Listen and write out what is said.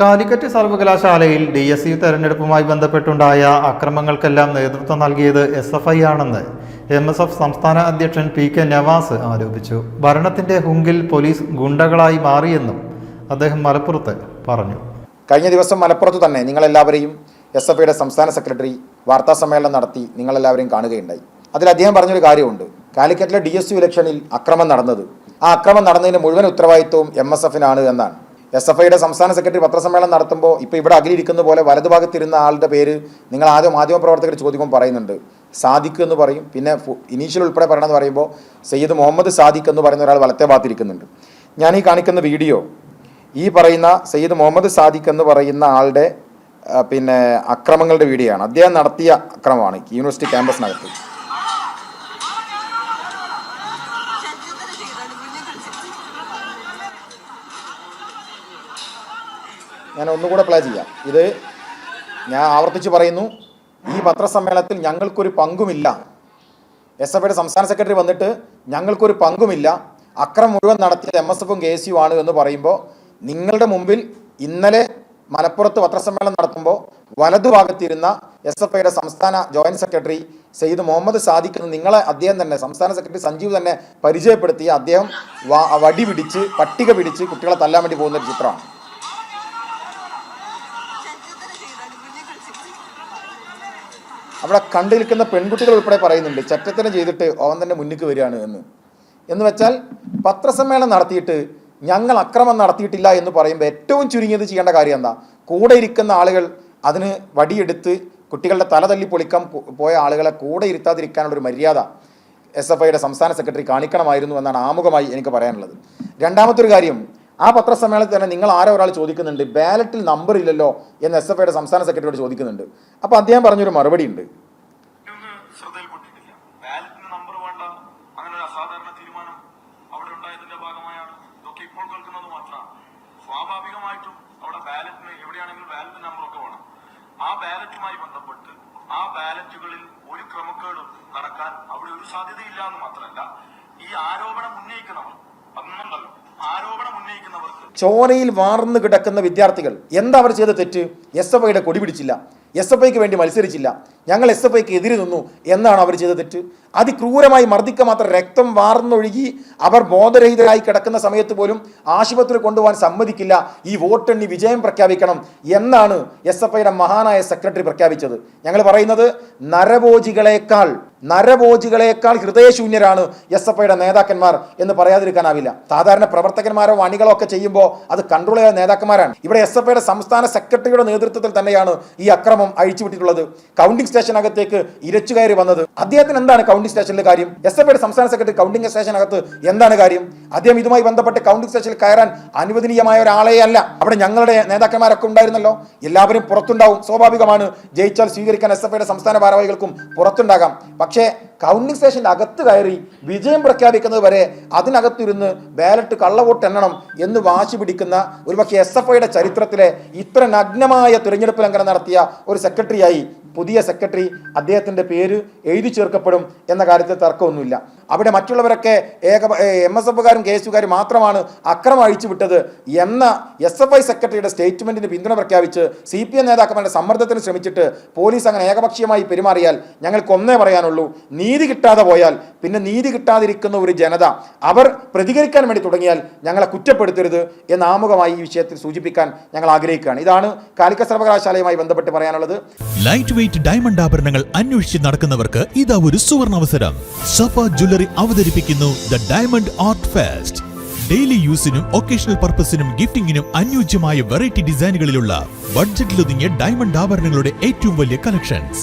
കാലിക്കറ്റ് സർവകലാശാലയിൽ D S U തെരഞ്ഞെടുപ്പുമായി ബന്ധപ്പെട്ടുണ്ടായ അക്രമങ്ങൾക്കെല്ലാം നേതൃത്വം നൽകിയത് എസ് എഫ് ഐ ആണെന്ന് എം എസ് എഫ് സംസ്ഥാന അധ്യക്ഷൻ പി കെ നവാസ് ആരോപിച്ചു. ഭരണത്തിന്റെ ഹുങ്കിൽ പോലീസ് ഗുണ്ടകളായി മാറിയെന്നും അദ്ദേഹം മലപ്പുറത്ത് പറഞ്ഞു. കഴിഞ്ഞ ദിവസം മലപ്പുറത്ത് തന്നെ നിങ്ങളെല്ലാവരെയും എസ് എഫ് ഐയുടെ സംസ്ഥാന സെക്രട്ടറി വാർത്താ സമ്മേളനം നടത്തി നിങ്ങളെല്ലാവരെയും കാണുകയുണ്ടായി. അതിൽ അദ്ദേഹം പറഞ്ഞൊരു കാര്യമുണ്ട്. കാലിക്കറ്റിലെ ഡി എസ് യു ഇലക്ഷനിൽ അക്രമം നടന്നത്. ആ അക്രമം നടന്നതിന് മുഴുവൻ ഉത്തരവാദിത്വവും എം എസ് എഫിനാണ് എന്നാണ്. എസ് എഫ് ഐയുടെ സംസ്ഥാന സെക്രട്ടറി പത്രസമ്മേളനം നടത്തുമ്പോൾ ഇപ്പോൾ ഇവിടെ അകലിരിക്കുന്ന പോലെ വലതുഭാഗത്തിരുന്ന ആളുടെ പേര് നിങ്ങൾ ആദ്യം മാധ്യമപ്രവർത്തകർ ചോദിക്കുമ്പോൾ പറയുന്നുണ്ട്. സാദിഖ് എന്ന് പറയും. പിന്നെ ഇനീഷ്യൽ ഉൾപ്പെടെ പറയണമെന്ന് പറയുമ്പോൾ സയ്യിദ് മുഹമ്മദ് സാദിഖ് എന്ന് പറയുന്ന ഒരാൾ വലത്തെ ഭാഗത്തിരിക്കുന്നുണ്ട്. ഞാൻ ഈ കാണിക്കുന്ന വീഡിയോ ഈ പറയുന്ന സയ്യിദ് മുഹമ്മദ് സാദിഖ് എന്ന് പറയുന്ന ആളുടെ പിന്നെ അക്രമങ്ങളുടെ വീഡിയോ ആണ് അദ്ദേഹം നടത്തിയ അക്രമമാണ് യൂണിവേഴ്സിറ്റി ക്യാമ്പസിനകത്ത്. ഞാൻ ഒന്നുകൂടെ പ്ലേ ചെയ്യാം. ഇത് ഞാൻ ആവർത്തിച്ച് പറയുന്നു. ഈ പത്രസമ്മേളനത്തിൽ ഞങ്ങൾക്കൊരു പങ്കുമില്ല. എസ് എഫ് ഐയുടെ സംസ്ഥാന സെക്രട്ടറി വന്നിട്ട് ഞങ്ങൾക്കൊരു പങ്കുമില്ല. അക്രമം മുഴുവൻ നടത്തിയത് എം എസ് എഫും കെ എസ് യു ആണ് എന്ന് പറയുമ്പോൾ നിങ്ങളുടെ മുമ്പിൽ ഇന്നലെ മലപ്പുറത്ത് പത്രസമ്മേളനം നടത്തുമ്പോൾ വലതുഭാഗത്തിരുന്ന എസ് എഫ് ഐയുടെ സംസ്ഥാന ജോയിന്റ് സെക്രട്ടറി സെയ്ദ് മുഹമ്മദ് സാദിഖ് നിങ്ങളെ അദ്ദേഹം തന്നെ സംസ്ഥാന സെക്രട്ടറി സഞ്ജീവ് തന്നെ പരിചയപ്പെടുത്തി. അദ്ദേഹം വടി പിടിച്ച് പട്ടിക പിടിച്ച് കുട്ടികളെ തല്ലാൻ വേണ്ടി പോകുന്ന ഒരു ചിത്രമാണ്. അവിടെ കണ്ടു നിൽക്കുന്ന പെൺകുട്ടികൾ ഉൾപ്പെടെ പറയുന്നുണ്ട് ചറ്റത്തരം ചെയ്തിട്ട് അവൻ തന്നെ മുന്നിക്ക് വരികയാണ് എന്ന്. എന്ന് വെച്ചാൽ പത്രസമ്മേളനം നടത്തിയിട്ട് ഞങ്ങൾ അക്രമം നടത്തിയിട്ടില്ല എന്ന് പറയുമ്പോൾ ഏറ്റവും ചുരുങ്ങിയത് ചെയ്യേണ്ട കാര്യം എന്താ? കൂടെ ഇരിക്കുന്ന ആളുകൾ അതിന് വടിയെടുത്ത് കുട്ടികളുടെ തല തല്ലി പൊളിക്കാൻ പോയ ആളുകളെ കൂടെ ഇരുത്താതിരിക്കാനുള്ള ഒരു മര്യാദ എസ് എഫ് ഐയുടെ സംസ്ഥാന സെക്രട്ടറി കാണിക്കണമായിരുന്നു എന്നാണ് ആമുഖമായി എനിക്ക് പറയാനുള്ളത്. രണ്ടാമത്തൊരു കാര്യം ആ പത്രസമ്മേളനത്തിൽ തന്നെ നിങ്ങൾ ആരോ ഒരാൾ ചോദിക്കുന്നുണ്ട് ബാലറ്റിൽ നമ്പർ ഇല്ലല്ലോ എന്ന് എസ് എഫ് ഐയുടെ സംസ്ഥാന സെക്രട്ടറിയോട് ചോദിക്കുന്നുണ്ട്. അപ്പോൾ അദ്ദേഹം പറഞ്ഞൊരു മറുപടി ഉണ്ട്. സ്വാഭാവികമായിട്ടും അവിടെ ബാലറ്റിന് എവിടെയാണെങ്കിലും വേണം. ആ ബാലറ്റുമായി ബന്ധപ്പെട്ട് ആ ബാലറ്റുകളിൽ ഒരു ക്രമക്കേടും നടക്കാൻ അവിടെ ഒരു സാധ്യതയില്ല എന്ന് മാത്രമല്ല ഈ ആരോപണം ഉന്നയിക്കുന്നവർ അന്നുണ്ടല്ലോ ചോരയിൽ വാർന്നു കിടക്കുന്ന വിദ്യാർത്ഥികൾ. എന്താ അവർ ചെയ്ത തെറ്റ്? എസ് എഫ് ഐയുടെ കൊടി പിടിച്ചില്ല. എസ് എഫ് ഐക്ക് വേണ്ടി മത്സരിച്ചില്ല. ഞങ്ങൾ എസ് എഫ് ഐക്ക് എതിരെ നിന്നു എന്നാണ് അവർ ചെയ്ത തെറ്റ്. അതിക്രൂരമായി മർദ്ദിക്ക മാത്രം രക്തം വാർന്നൊഴുകി അവർ ബോധരഹിതരായി കിടക്കുന്ന സമയത്ത് പോലും ആശുപത്രി കൊണ്ടുപോകാൻ സമ്മതിക്കില്ല. ഈ വോട്ടെണ്ണി വിജയം പ്രഖ്യാപിക്കണം എന്നാണ് എസ് എഫ് ഐയുടെ മഹാനായ സെക്രട്ടറി പ്രഖ്യാപിച്ചത്. ഞങ്ങൾ പറയുന്നത് നരഭോജികളെക്കാൾ നരഭോജികളെക്കാൾ ഹൃദയശൂന്യരാണ് എസ് എഫ് ഐയുടെ നേതാക്കന്മാർ എന്ന് പറയാതിരിക്കാനാവില്ല. സാധാരണ പ്രവർത്തകന്മാരോ അണികളോ ഒക്കെ ചെയ്യുമ്പോൾ അത് കൺട്രോൾ ചെയ്ത നേതാക്കന്മാരാണ്. ഇവിടെ എസ് എഫ് ഐയുടെ സംസ്ഥാന സെക്രട്ടറിയുടെ നേതൃത്വത്തിൽ തന്നെയാണ് ഈ അക്രമം അഴിച്ചുവിട്ടിട്ടുള്ളത് കൗണ്ടിംഗ് സ്റ്റേഷനകത്തേക്ക് ഇരച്ചു കയറി വന്നത്. അദ്ദേഹത്തിന് എന്താണ് കൗണ്ടിംഗ് സ്റ്റേഷനിലെ കാര്യം? എസ് എഫ് ഐയുടെ സംസ്ഥാന സെക്രട്ടറി കൗണ്ടിംഗ് സ്റ്റേഷനകത്ത് എന്താണ് കാര്യം? അദ്ദേഹം ഇതുമായി ബന്ധപ്പെട്ട് കൗണ്ടിംഗ് സ്റ്റേഷനിൽ കയറാൻ അനുവദനീയമായ ഒരാളെ അല്ല. അവിടെ ഞങ്ങളുടെ നേതാക്കന്മാരൊക്കെ ഉണ്ടായിരുന്നല്ലോ. എല്ലാവരും പുറത്തുണ്ടാവും. സ്വാഭാവികമാണ്. ജയിച്ചാൽ സ്വീകരിക്കാൻ എസ് എഫ് ഐയുടെ സംസ്ഥാന ഭാരവാഹികൾക്കും പുറത്തുണ്ടാകാം. പക്ഷേ കൗണ്ടിംഗ് സ്റ്റേഷന്റെ അകത്ത് കയറി വിജയം പ്രഖ്യാപിക്കുന്നത് വരെ അതിനകത്തിരുന്ന് ബാലറ്റ് കള്ളവോട്ട് എണ്ണണം എന്ന് വാശി പിടിക്കുന്ന ഒരുപക്ഷെ എസ് എഫ് ഐയുടെ ചരിത്രത്തിലെ ഇത്ര നഗ്നമായ തിരഞ്ഞെടുപ്പ് ലംഘനം നടത്തിയ ഒരു സെക്രട്ടറിയായി പുതിയ സെക്രട്ടറി അദ്ദേഹത്തിന്റെ പേര് എഴുതി ചേർക്കപ്പെടും എന്ന കാര്യത്തിൽ തർക്കമൊന്നുമില്ല. അവിടെ മറ്റുള്ളവരൊക്കെ ഏക എം എസ് എഫുകാരും കെ എസ് യുകാരും മാത്രമാണ് അക്രമം അഴിച്ചു വിട്ടത് എന്ന എസ് എഫ് ഐ സെക്രട്ടറിയുടെ സ്റ്റേറ്റ്മെന്റിന് പിന്തുണ പ്രഖ്യാപിച്ച് സി പി എം നേതാക്കന്മാരുടെ സമ്മർദ്ദത്തിന് ശ്രമിച്ചിട്ട് പോലീസ് അങ്ങനെ ഏകപക്ഷീയമായി പെരുമാറിയാൽ ഞങ്ങൾക്ക് ഒന്നേ പറയാനുള്ളൂ നീതി കിട്ടാതെ പോയാൽ പിന്നെ നീതി കിട്ടാതിരിക്കുന്ന ഒരു ജനത അവർ പ്രതികരിക്കാൻ വേണ്ടി തുടങ്ങിയാൽ ഞങ്ങളെ കുറ്റപ്പെടുത്തരുത് എന്ന് ആമുഖമായി ഈ വിഷയത്തിൽ സൂചിപ്പിക്കാൻ ഞങ്ങൾ ആഗ്രഹിക്കുകയാണ്. ഇതാണ് കാലിക്ക സർവകലാശാലയുമായി ബന്ധപ്പെട്ട് പറയാനുള്ളത്. ലൈറ്റ് വെയിറ്റ് ഡയമണ്ട് ആഭരണങ്ങൾ അന്വേഷിച്ച് നടക്കുന്നവർക്ക് ഇതാ ഒരു സുവർണ അവസരം സഫ ജ്വല്ലറി അവതരിപ്പിക്കുന്നു the diamond art fest daily യൂസിനും occasional പർപ്പസിനും ഗിഫ്റ്റിംഗിനും അനുയോജ്യമായ വെറൈറ്റി ഡിസൈനുകളിലുള്ള ബഡ്ജറ്റിലൊതുങ്ങിയ ഡയമണ്ട് ആഭരണങ്ങളുടെ ഏറ്റവും വലിയ കളക്ഷൻസ്